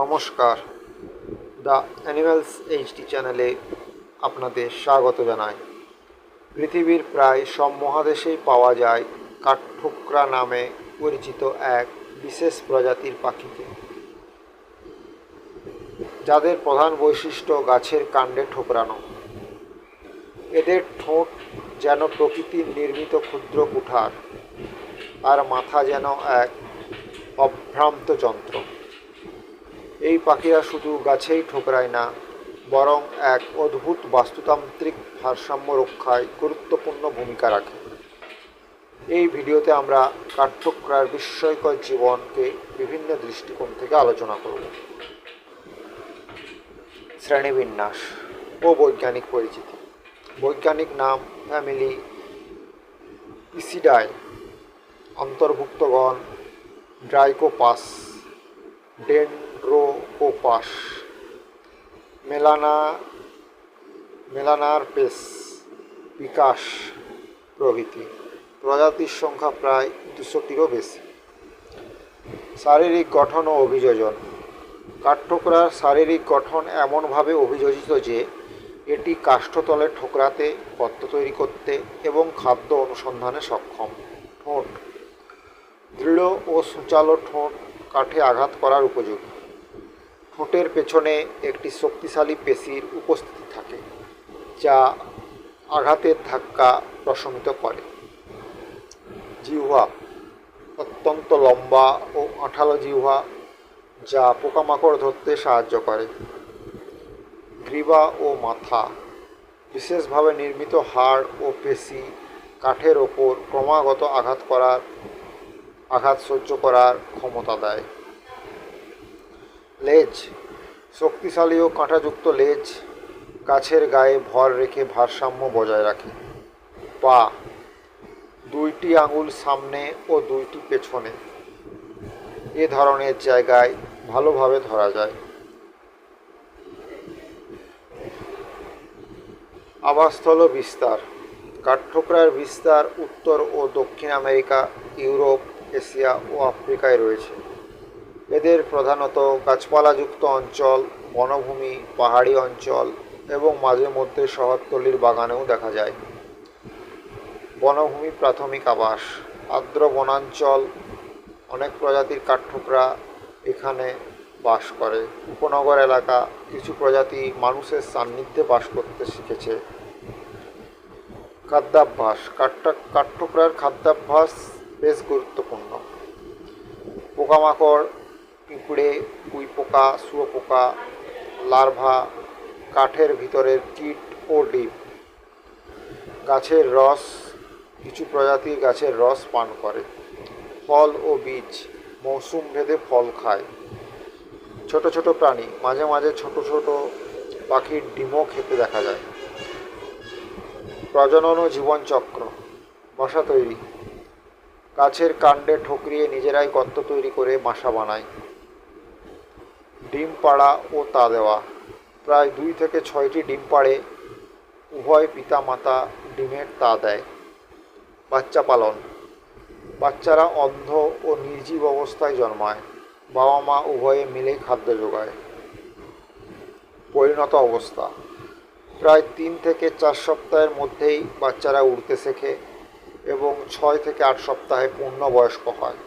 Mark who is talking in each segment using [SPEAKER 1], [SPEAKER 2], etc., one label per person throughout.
[SPEAKER 1] নমস্কার। The animals HD চ্যানেলে আপনাদের স্বাগত জানাই। পৃথিবীর প্রায় সব মহাদেশেই পাওয়া যায় কাঠঠোকরা নামে পরিচিত এক বিশেষ প্রজাতির পাখিকে। যাদের প্রধান বৈশিষ্ট্য গাছের কাণ্ডে ঠোকরানো। এদের ঠোঁট যেন প্রকৃতির নির্মিত ক্ষুদ্র কুঠার, আর মাথা যেন এক অভ্রান্ত যন্ত্র। এই পাখিরা শুধু গাছেই ঠোকরায় না, বরং এক অদ্ভুত বাস্তুতান্ত্রিক ভারসাম্য রক্ষায় গুরুত্বপূর্ণ ভূমিকা রাখে। এই ভিডিওতে আমরা কাঠঠোকরার বিস্ময়কর জীবনকে বিভিন্ন দৃষ্টিকোণ থেকে আলোচনা করব। শ্রেণীবিন্যাস ও বৈজ্ঞানিক পরিচিতি। বৈজ্ঞানিক নাম ফ্যামিলি ইসিডাই, অন্তর্ভুক্তগণ, ড্রাইকোপাস ডেন্ড্রোকোপাস মেলানা মেলানারপেস বিকাশ প্রভৃতি। প্রজাতির সংখ্যা প্রায় দুশোটিরও বেশি। শারীরিক গঠন ও অভিযোজন। কাঠঠোকরার শারীরিক গঠন এমনভাবে অভিযোজিত যে, এটি কাষ্ঠতলে ঠোকরাতে গর্ত তৈরি করতে এবং খাদ্য অনুসন্ধানে সক্ষম। ঠোঁট। দৃঢ় ও সূচালো ঠোঁট কাঠে আঘাত করার উপযোগী। ঠোঁটের পেছনে একটি শক্তিশালী পেশির উপস্থিতি থাকে, যা আঘাতের ধাক্কা প্রশমিত করে। জিহ্বা অত্যন্ত লম্বা ও আঠালো জিহ্বা, যা পোকামাকড় ধরতে সাহায্য করে। গ্রীবা ও মাথা, বিশেষভাবে নির্মিত হাড় ও পেশি, কাঠের ওপর ক্রমাগত আঘাত করার, আঘাত সহ্য করার ক্ষমতা দেয়। লেজ, শক্তিশালী ও কাঁটাযুক্ত লেজ, গাছের গায়ে ভর রেখে ভারসাম্য বজায় রাখে। পা, দুইটি আঙুল সামনে ও দুইটি পেছনে। এ ধরনের জায়গায় ভালোভাবে ধরা যায়। আবাসস্থল বিস্তার, কাঠঠোকরার বিস্তার উত্তর ও দক্ষিণ আমেরিকা, ইউরোপ, এশিয়া ও আফ্রিকায় রয়েছে। এদের প্রধানত গাছপালাযুক্ত অঞ্চল, বনভূমি, পাহাড়ি অঞ্চল এবং মাঝে মধ্যে শহরতলির বাগানেও দেখা যায়। বনভূমি প্রাথমিক আবাস। আর্দ্র বনাঞ্চল, অনেক প্রজাতির কাঠঠোকরা এখানে বাস করে। উপনগর এলাকা কিছু প্রজাতি মানুষের সান্নিধ্যে বাস করতে শিখেছে। খাদ্যাভ্যাস। কাঠটা, কাঠঠোকরার খাদ্যাভ্যাস বেশ গুরুত্বপূর্ণ। পোকামাকড় পিঁপড়ে কুই পোকা শুয়োপোকা লার্ভা, কাঠের ভিতরের কীট ও ডিপ গাছের রস, কিছু প্রজাতির গাছের রস পান করে। ফল ও বীজ, মৌসুম ভেদে ফল খায়। ছোট ছোট প্রাণী, মাঝে মাঝে ছোট ছোট পাখির ডিমও খেতে দেখা যায়। প্রজনন ও জীবনচক্র বাসা তৈরি। গাছের কাণ্ডে ঠকরিয়ে নিজেরাই গর্ত তৈরি করে বাসা বানায়। ডিম পাড়া ও তা দেওয়া প্রায় দুই থেকে ছয়টি ডিম পাড়ে উভয় পিতা মাতা ডিমের তা দেয়। বাচ্চা পালন। বাচ্চারা অন্ধ ও নির্জীব অবস্থায় জন্মায়। বাবা মা উভয়ে মিলেই খাদ্য যোগায়। পরিণত অবস্থা। প্রায় তিন থেকে চার সপ্তাহের মধ্যেই বাচ্চারা উড়তে শেখে এবং ছয় থেকে আট সপ্তাহে পূর্ণবয়স্ক হয়।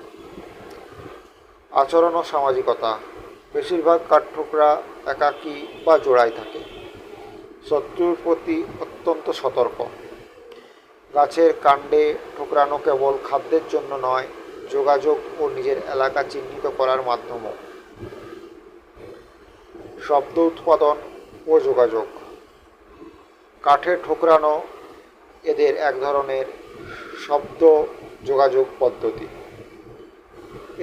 [SPEAKER 1] আচরণ ও সামাজিকতা। বেশিরভাগ কাঠঠোকরা একাকী বা জোড়ায় থাকে। শত্রুর প্রতি অত্যন্ত সতর্ক। গাছের কাণ্ডে ঠোকরানো কেবল খাদ্যের জন্য নয়, যোগাযোগ ও নিজের এলাকা চিহ্নিত করার মাধ্যমও। শব্দ উৎপাদন ও যোগাযোগ। কাঠে ঠোকরানো এদের এক ধরনের শব্দ যোগাযোগ পদ্ধতি।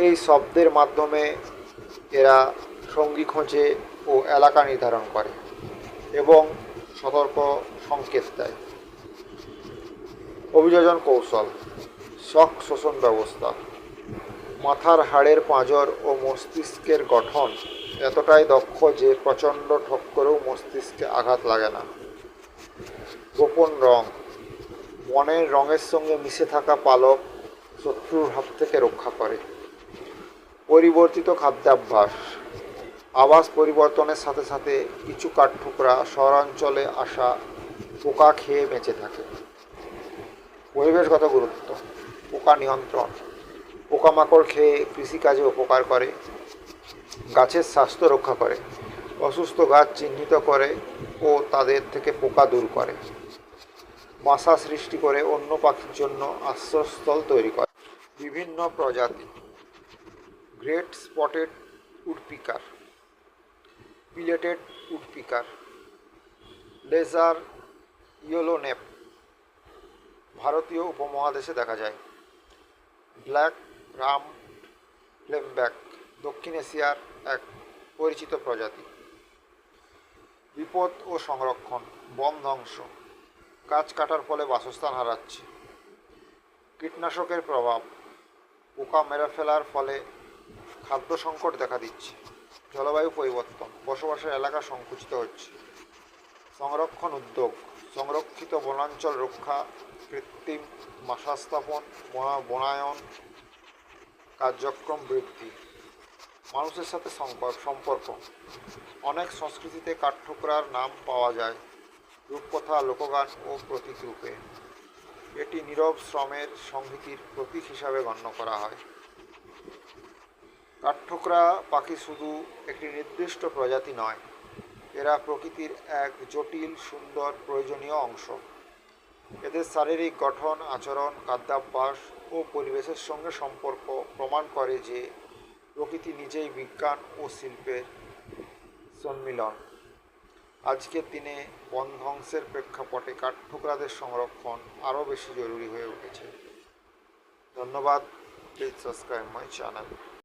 [SPEAKER 1] এই শব্দের মাধ্যমে এরা সঙ্গী খোঁজে ও এলাকা নির্ধারণ করে এবং সতর্ক সংকেত দেয়। অভিযোজন কৌশল, শক শোষণ ব্যবস্থা, মাথার হাড়ের পাঁজর ও মস্তিষ্কের গঠন এতটাই দক্ষ যে প্রচণ্ড ঠক্করেও মস্তিষ্কে আঘাত লাগে না। গোপন রং, মনের রঙের সঙ্গে মিশে থাকা পালক শত্রুর হাত থেকে রক্ষা করে। পরিবর্তিত খাদ্যাভ্যাস। আবাস পরিবর্তনের সাথে সাথে কিছু কাঠঠোকরা শহরাঞ্চলে আসা পোকা খেয়ে বেঁচে থাকে। পরিবেশগত গুরুত্ব, পোকা নিয়ন্ত্রণ, পোকামাকড় খেয়ে কৃষিকাজে উপকার করে, গাছের স্বাস্থ্য রক্ষা করে, অসুস্থ গাছ চিহ্নিত করে ও তাদের থেকে পোকা দূর করে। বাসা সৃষ্টি করে অন্য পাখির জন্য আশ্রয়স্থল তৈরি করে। বিভিন্ন প্রজাতি great spotted woodpecker pileated woodpecker lesser yellownape ভারতীয় উপমহাদেশে দেখা যায়। ব্ল্যাক রাম ফ্লেমব্যাক দক্ষিণ এশিয়ার এক পরিচিত প্রজাতি। বিপদ ও সংরক্ষণ, বন ধ্বংস, গাছ কাটার ফলে বাসস্থান হারাচ্ছে। কীটনাশকের প্রভাব, পোকা মেরে ফেলার ফলে খাদ্য সংকট দেখা দিচ্ছে। জলবায়ু পরিবর্তন, বসবাসের এলাকা সংকুচিত হচ্ছে। সংরক্ষণ উদ্যোগ, সংরক্ষিত বনাঞ্চল রক্ষা, কৃত্রিম বাসা স্থাপন বনা- বনায়ন কার্যক্রম বৃদ্ধি। মানুষের সাথে সম্পর্ক সম্পর্ক। অনেক সংস্কৃতিতে কাঠঠোকরার নাম পাওয়া যায়, রূপকথা, লোকগান ও প্রতীক রূপে এটি নীরব শ্রমের সংহতির প্রতীক হিসাবে গণ্য করা হয়। কাঠঠোকরা পাখি শুধু একটি নির্দিষ্ট প্রজাতি নয়। এরা প্রকৃতির এক জটিল, সুন্দর, প্রয়োজনীয় অংশ। এদের শারীরিক গঠন, আচরণ, খাদ্যাভ্যাস ও পরিবেশের সঙ্গে সম্পর্ক প্রমাণ করে যে প্রকৃতি নিজেই বিজ্ঞান ও শিল্পের সম্মিলন। আজকের দিনে বন ধ্বংসের প্রেক্ষাপটে কাঠঠোকরাদের সংরক্ষণ আরও বেশি জরুরি হয়ে উঠেছে। ধন্যবাদ। Please subscribe my channel